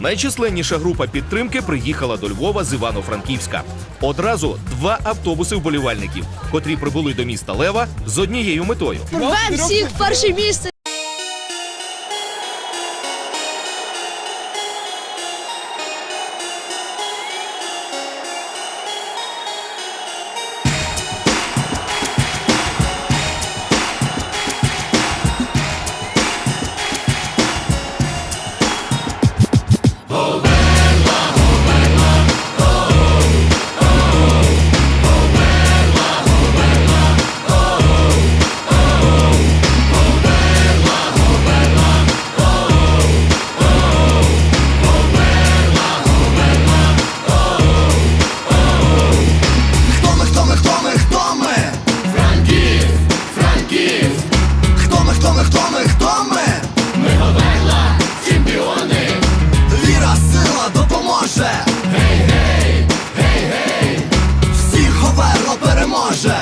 Найчисленніша група підтримки приїхала до Львова з Івано-Франківська. Одразу два автобуси вболівальників, котрі прибули до міста Лева з однією метою. Вам всіх перше місце. Віра, сила допоможе. Гей, гей, гей, гей. Всіх ховеро переможе.